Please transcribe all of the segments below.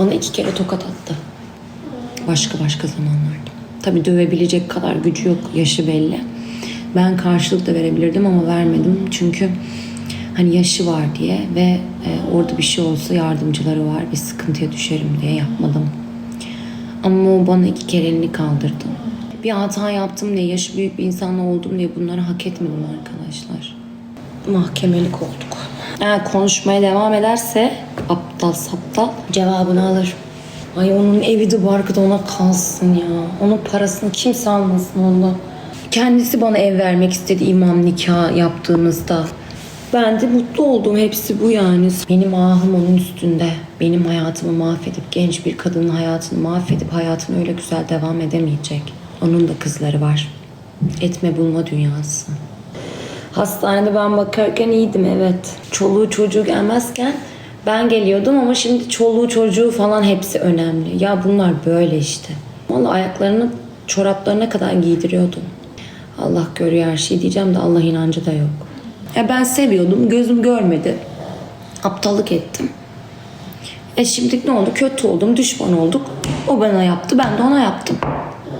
Bana iki kere tokat attı. Başka başka zamanlarda. Tabii dövebilecek kadar gücü yok. Yaşı belli. Ben karşılık da verebilirdim ama vermedim. Çünkü hani yaşı var diye ve e, orada bir şey olsa yardımcıları var. Bir sıkıntıya düşerim diye yapmadım. Ama o bana iki kere elini kaldırdı. Bir hata yaptım diye, yaşı büyük bir insanla oldum diye bunları hak etmedim arkadaşlar. Mahkemelik olduk. Eğer konuşmaya devam ederse aptal saptal cevabını alır. Ay onun evi de barkı da ona kalsın ya. Onun parasını kimse almasın ondan. Kendisi bana ev vermek istedi imam nikah yaptığımızda. Ben de mutlu oldum. Hepsi bu yani. Benim ahım onun üstünde. Benim hayatımı mahvedip genç bir kadının hayatını mahvedip hayatını öyle güzel devam edemeyecek. Onun da kızları var. Etme bulma dünyası. Hastanede ben bakarken iyiydim evet. Çoluğu çocuğu gelmezken ben geliyordum ama şimdi çoluğu çocuğu falan hepsi önemli. Ya bunlar böyle işte. Vallahi ayaklarını çoraplarına kadar giydiriyordum. Allah görüyor her şeyi diyeceğim de Allah inancı da yok. Ya ben seviyordum gözüm görmedi. Aptallık ettim. E şimdi ne oldu? Kötü oldum, düşman olduk. O bana yaptı, ben de ona yaptım.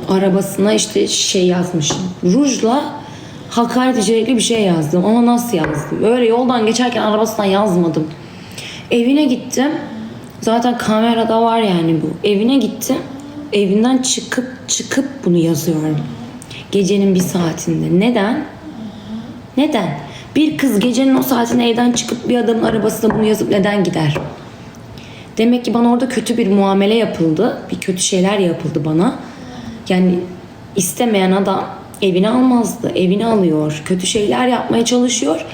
Arabasına işte şey yazmışım. Rujla hakaret içerikli bir şey yazdım. Ama nasıl yazdım? Öyle yoldan geçerken arabasından yazmadım. Evine gittim. Zaten kamerada var yani bu. Evine gittim. Evinden çıkıp çıkıp bunu yazıyorum. Gecenin bir saatinde. Neden? Neden? Bir kız gecenin o saatinde evden çıkıp bir adamın arabasına bunu yazıp neden gider? Demek ki bana orada kötü bir muamele yapıldı. Bir kötü şeyler yapıldı bana. Yani istemeyen adam evini almazdı. Evini alıyor. Kötü şeyler yapmaya çalışıyor.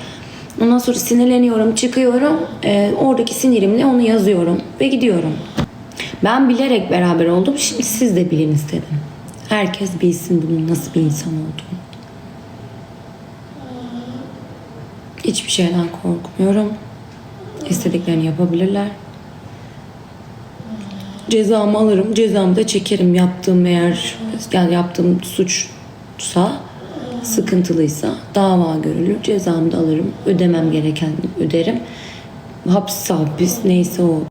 Ondan sonra sinirleniyorum, çıkıyorum. Ee, oradaki sinirimle onu yazıyorum ve gidiyorum. Ben bilerek beraber oldum. Şimdi siz de bilin istedim. Herkes bilsin bunun nasıl bir insan olduğunu. Hiçbir şeyden korkmuyorum. İstediklerini yapabilirler. Cezamı alırım, cezamı da çekerim. Yaptığım eğer yani yaptığım suçsa, sıkıntılıysa dava görülür, cezamı da alırım. Ödemem gereken öderim. Hapis hapis neyse o.